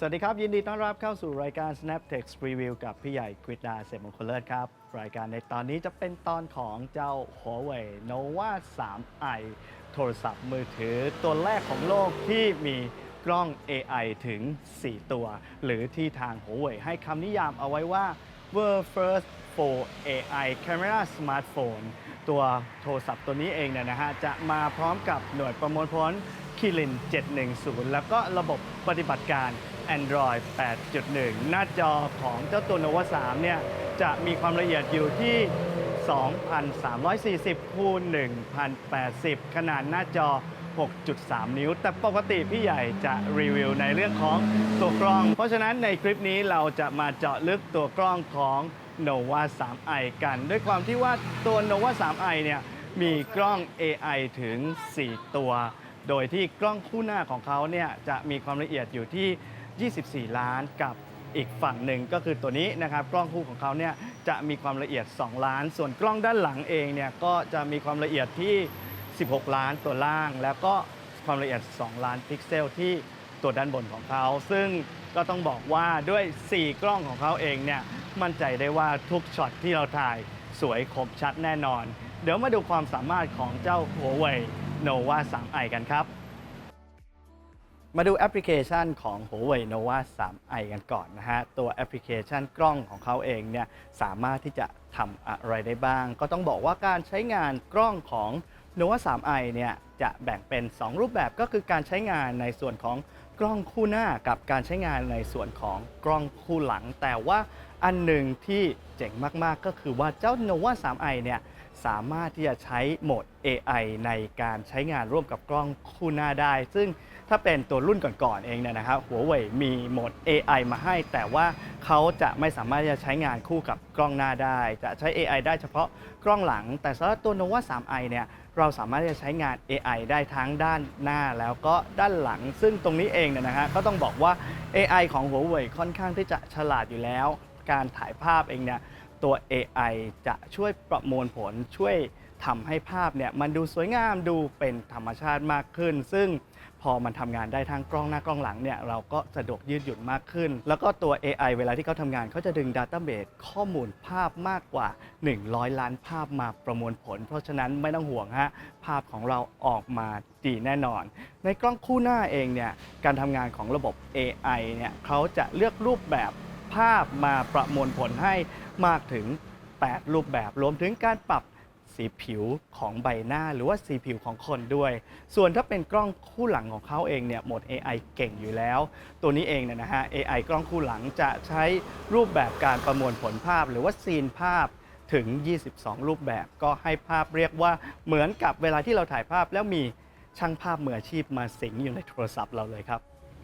สวัสดีครับ ยินดีต้อนรับเข้าสู่รายการ Snaptext Review กับพี่ใหญ่กฤษดาเสมงคลเลิศครับ รายการในตอนนี้จะเป็นตอนของเจ้า Huawei Nova 3i โทรศัพท์มือถือตัวแรกของโลกที่มีกล้อง AI ถึง 4 ตัว หรือที่ทาง Huawei ให้คำนิยามเอาไว้ว่า World First for AI Camera Smartphone ตัวโทรศัพท์ตัวนี้เองเนี่ยนะฮะจะมาพร้อมกับหน่วยประมวลผลคิริน 710 แล้วก็ระบบปฏิบัติการ Android 8.1 หน้าจอของเจ้าตัว Nova 3 เนี่ยจะมีความละเอียดอยู่ที่ 2,340คูณ1,080 ขนาดหน้าจอ 6.3 นิ้ว แต่ปกติพี่ใหญ่จะรีวิวในเรื่องของตัวกล้อง เพราะฉะนั้นในคลิปนี้เราจะมาเจาะลึกตัวกล้องของ Nova 3i กัน ด้วยความที่ว่าตัว Nova 3i เนี่ยมีกล้อง AI ถึง 4 ตัว โดยที่กล้องคู่หน้าของเขาเนี่ยจะมีความละเอียดอยู่ที่ 24 ล้านกับอีกฝั่งหนึ่งก็คือตัวนี้นะครับ กล้องคู่ของเขาเนี่ยจะมีความละเอียด 2 ล้าน ส่วนกล้องด้านหลังเองเนี่ยก็จะมีความละเอียดที่ 16 ล้านตัวล่าง แล้วก็ความละเอียด 2 ล้านพิกเซลที่ ตัวด้านบนของเขา ซึ่งก็ต้องบอกว่าด้วย 4 กล้องของเขาเองเนี่ยมั่นใจได้ว่าทุกช็อตที่เราถ่ายสวยคมชัดแน่นอน เดี๋ยวมาดูความสามารถของเจ้า Huawei Nova 3i กันครับ มาดูแอปพลิเคชันของ Huawei Nova 3i กันก่อนนะฮะ ตัวแอปพลิเคชันกล้องของเขาเองเนี่ยสามารถที่จะทำอะไรได้บ้าง ก็ต้องบอกว่าการใช้งานกล้องของ Nova 3i เนี่ยจะแบ่งเป็น 2 รูปแบบก็คือการใช้งานในส่วนของกล้องคู่หน้ากับการใช้งานในส่วนของกล้องคู่หลัง แต่ว่าอันหนึ่งที่เจ๋งมาก ๆ ก็คือว่าเจ้า Nova 3i เนี่ยสามารถที่จะใช้โหมด AI ในการใช้งานร่วมกับกล้องคู่หน้าได้ ซึ่งถ้าเป็นตัวรุ่นก่อนๆเองเนี่ยนะครับหัวเว่ยมีโหมด AI มาให้ แต่ว่าเขาจะไม่สามารถจะใช้งานคู่กับกล้องหน้าได้ จะใช้ AI ได้เฉพาะกล้องหลัง แต่สำหรับตัว Nova 3i เนี่ย เราสามารถที่จะใช้งาน AI ได้ทั้งด้านหน้าแล้วก็ด้านหลัง ซึ่งตรงนี้เองเนี่ยนะฮะก็ต้องบอกว่า AI ของหัวเว่ยค่อนข้างที่จะฉลาดอยู่แล้ว การถ่ายภาพเองเนี่ยตัว AI จะช่วยประมวลผลช่วย ทำให้ภาพเนี่ยมันดูสวยงามดูเป็นธรรมชาติมากขึ้น ซึ่งพอมันทำงานได้ทั้งกล้องหน้ากล้องหลังเนี่ยเราก็สะดวกยืดหยุ่นมากขึ้น แล้วก็ตัว AI เวลาที่เขาทำงานเขาจะดึง Database ข้อมูลภาพมากกว่า 100 ล้านภาพมาประมวลผล เพราะฉะนั้นไม่ต้องห่วงฮะภาพของเราออกมาดีแน่นอน ในกล้องคู่หน้าเองเนี่ยการทำงานของระบบ AI เนี่ยเขาจะเลือกรูปแบบภาพมาประมวลผลให้มากถึง 8 รูปแบบรวมถึงการปรับ สีผิวของใบหน้า หรือว่าสีผิวของคนด้วย ส่วนถ้าเป็นกล้องคู่หลังของเขาเองเนี่ยโหมด AI เก่งอยู่แล้ว ตัวนี้เองเนี่ยนะฮะ AI กล้องคู่หลังจะใช้รูปแบบการประมวลผลภาพ หรือว่าซีนภาพถึง 22 รูปแบบก็ให้ภาพเรียกว่าเหมือนกับเวลาที่เราถ่ายภาพแล้วมีช่างภาพมืออาชีพมาสิงอยู่ในโทรศัพท์เราเลยครับ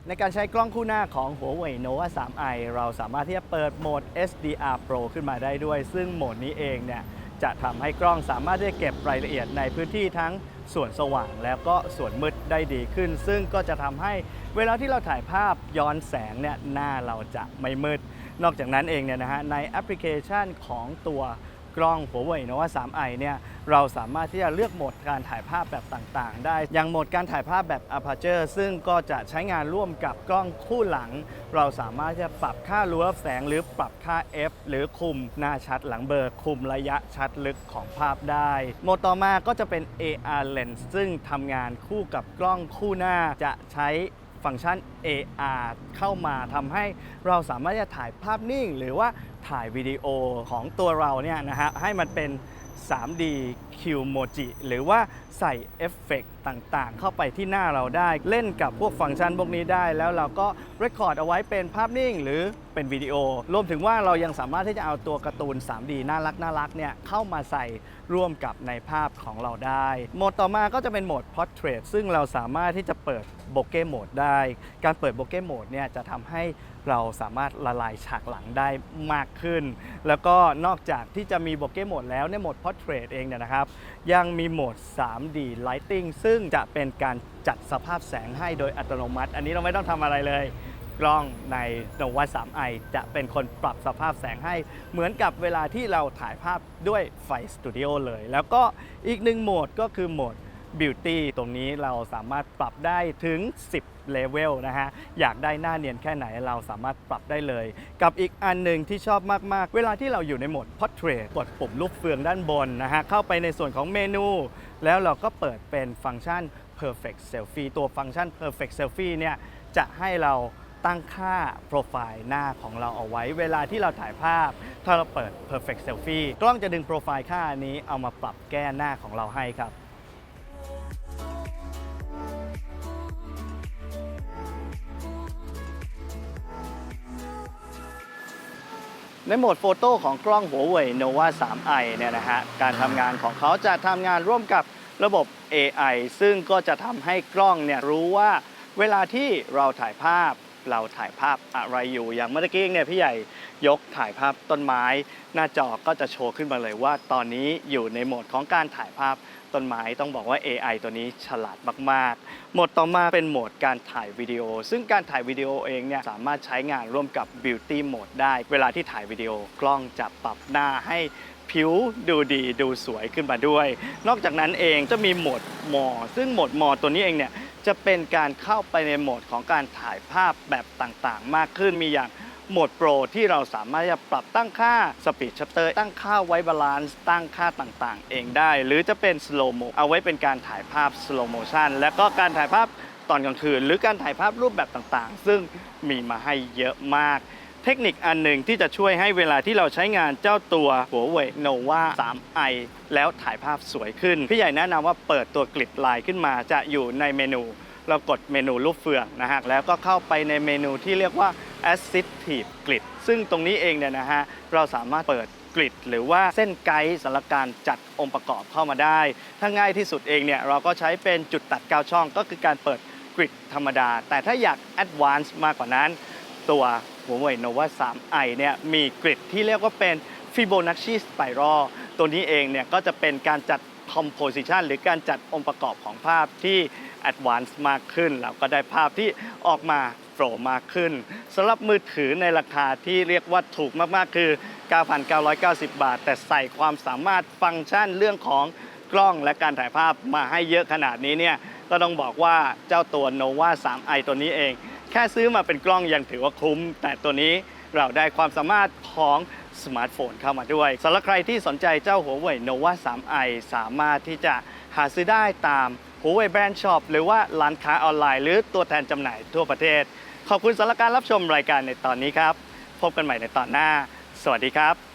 ในการใช้กล้องคู่หน้าของ Huawei Nova 3i เราสามารถที่จะเปิดโหมด SDR Pro ขึ้นมาได้ด้วย ซึ่งโหมดนี้เองเนี่ย จะทำให้กล้องสามารถที่จะเก็บรายละเอียดในพื้นที่ทั้งส่วนสว่างแล้วก็ส่วนมืดได้ดีขึ้น ซึ่งก็จะทำให้เวลาที่เราถ่ายภาพย้อนแสงเนี่ยหน้าเราจะไม่มืด นอกจากนั้นเองเนี่ยนะฮะในแอปพลิเคชันของตัว กล้อง Huawei Nova 3i เนี่ยเราสามารถที่จะเลือกโหมดการถ่ายภาพแบบต่างๆ ได้ อย่างโหมดการถ่ายภาพแบบ Aperture ซึ่งก็จะใช้งานร่วมกับกล้องคู่หลัง เราสามารถที่จะปรับค่ารูรับแสงหรือปรับค่า f หรือคุมหน้าชัดหลังเบอร์คุมระยะชัดลึกของภาพได้ โหมดต่อมาก็จะเป็น AR Lens ซึ่งทำงานคู่กับกล้องคู่หน้าจะใช้ ฟังก์ชัน AR เข้ามาทำให้เราสามารถจะถ่ายภาพนิ่ง หรือว่าถ่ายวิดีโอของตัวเราเนี่ยนะฮะให้มันเป็น 3D Q Moji หรือว่าใส่เอฟเฟก ต่างๆ เข้าไปที่หน้าเราได้ เล่นกับพวกฟังก์ชันพวกนี้ได้ แล้วเราก็เรคคอร์ดเอาไว้เป็นภาพนิ่งหรือเป็นวิดีโอ รวมถึงว่าเรายังสามารถที่จะเอาตัวการ์ตูน 3D น่ารักน่ารักเนี่ยเข้ามาใส่ร่วมกับในภาพของเราได้ โหมดต่อมาก็จะเป็นโหมด Portrait ซึ่งเราสามารถที่จะเปิดโบเก้โหมดได้ การเปิดโบเก้โหมดเนี่ยจะทำให้เราสามารถละลายฉากหลังได้มากขึ้น แล้วก็นอกจากที่จะมีโบเก้โหมดแล้วในโหมด Portrait เองเนี่ยนะครับ ยังมีโหมด 3D Lighting ซึ่งึ่งจะเป็นการจัดสภาพแสงให้โดยอัตโนมัติ อันนี้เราไม่ต้องทำอะไรเลย กล้องใน Nova 3i จะเป็นคนปรับสภาพแสงให้ เหมือนกับเวลาที่เราถ่ายภาพด้วยไฟสตูดิโอเลย แล้วก็อีกหนึ่งโหมดก็คือโหมด Beauty ตรงนี้เราสามารถปรับได้ถึง 10 เลเวลนะฮะ อยากได้หน้าเนียนแค่ไหนเราสามารถปรับได้เลย กับอีกอันหนึ่งที่ชอบมาก ๆ เวลาที่เราอยู่ในโหมด Portrait กดปุ่มลูกเฟืองด้านบนนะฮะ เข้าไปในส่วนของเมนู แล้วเราก็เปิดเป็นฟังก์ชัน Perfect Selfie ตัวฟังก์ชัน Perfect Selfie เนี่ยจะให้เราตั้งค่าโปรไฟล์หน้าของเราเอาไว้ เวลาที่เราถ่ายภาพ ถ้าเราเปิด Perfect Selfie กล้องจะดึงโปรไฟล์ค่านี้เอามาปรับแก้หน้าของเราให้ครับ ในโหมดโฟโต้ของกล้องหัวเว่ย Nova 3i เนี่ยนะฮะ การทำงานของเขาจะทำงานร่วมกับระบบ AI ซึ่งก็จะทำให้กล้องเนี่ยรู้ว่าเวลาที่เราถ่ายภาพเราถ่ายภาพอะไรอยู่ อย่างเมื่อกี้เนี่ยพี่ใหญ่ยกถ่ายภาพต้นไม้ หน้าจอก็จะโชว์ขึ้นมาเลยว่า ตอนนี้อยู่ในโหมดของการถ่ายภาพต้นไม้ต้องบอกว่า AI ตัวนี้ฉลาดมากๆ โหมดต่อมาเป็นโหมดการถ่ายวิดีโอ ซึ่งการถ่ายวิดีโอเองเนี่ยสามารถใช้งานร่วมกับ Beauty Mode ได้ เวลาที่ถ่ายวิดีโอกล้องจะปรับหน้าให้ผิวดูดีดูสวยขึ้นมาด้วย นอกจากนั้นเองจะมีโหมดมอ ซึ่งโหมดมอตัวนี้เองเนี่ยจะเป็นการเข้าไปในโหมดของการถ่ายภาพแบบต่างๆ มากขึ้นมีอย่าง โหมดโปรที่เราสามารถจะปรับตั้งค่าสปีดชัตเตอร์ตั้งค่าไว้บาลานซ์ตั้งค่าต่างๆ เองได้ หรือจะเป็นสโลโมเอาไว้เป็นการถ่ายภาพสโลโมชันและก็การถ่ายภาพตอนกลางคืน หรือการถ่ายภาพรูปแบบต่างๆ ซึ่งมีมาให้เยอะมาก เทคนิคอันหนึ่งที่จะช่วยให้เวลาที่เราใช้งานเจ้าตัวหัวเว่ย Nova 3i แล้วถ่ายภาพสวยขึ้น พี่ใหญ่แนะนำว่าเปิดตัวกริดลายขึ้นมาจะอยู่ในเมนู เรากดเมนูรูปเฟืองนะฮะแล้วก็เข้าไปในเมนูที่เรียกว่า Assistive Grid ซึ่งตรงนี้เองเนี่ยนะฮะเราสามารถเปิดกริดหรือว่าเส้นไกด์สำหรับการจัดองค์ประกอบเข้ามาได้ ถ้าง่ายที่สุดเองเนี่ยเราก็ใช้เป็นจุดตัด9ช่องก็คือการเปิดกริดธรรมดา แต่ถ้าอยาก Advance มากกว่านั้น ตัวหัวเว่ย Nova 3i เนี่ยมีกริดที่เรียกว่าเป็น Fibonacci Spiral ตัวนี้เองเนี่ยก็จะเป็นการจัด composition หรือการจัดองค์ประกอบของภาพที่ advance มากขึ้นเราก็ได้ภาพที่ออกมา โปรมากขึ้นสำหรับมือถือในราคาที่เรียกว่าถูกมากๆ คือ 9,990 บาท แต่ใส่ความสามารถฟังก์ชันเรื่องของกล้องและการถ่ายภาพมาให้เยอะขนาดนี้เนี่ยก็ต้องบอกว่าเจ้าตัว Nova 3i ตัวนี้เอง แค่ซื้อมาเป็นกล้องยังถือว่าคุ้ม แต่ตัวนี้เราได้ความสามารถของสมาร์ทโฟนเข้ามาด้วยสำหรับใครที่สนใจเจ้าหัวเว่ย Nova 3i สามารถที่จะหาซื้อได้ตาม หูเว่ยแบรนด์ช็อปหรือว่าร้านค้าออนไลน์ หรือตัวแทนจำหน่ายทั่วประเทศ ขอบคุณสำหรับการรับชมรายการในตอนนี้ครับ พบกันใหม่ในตอนหน้า สวัสดีครับ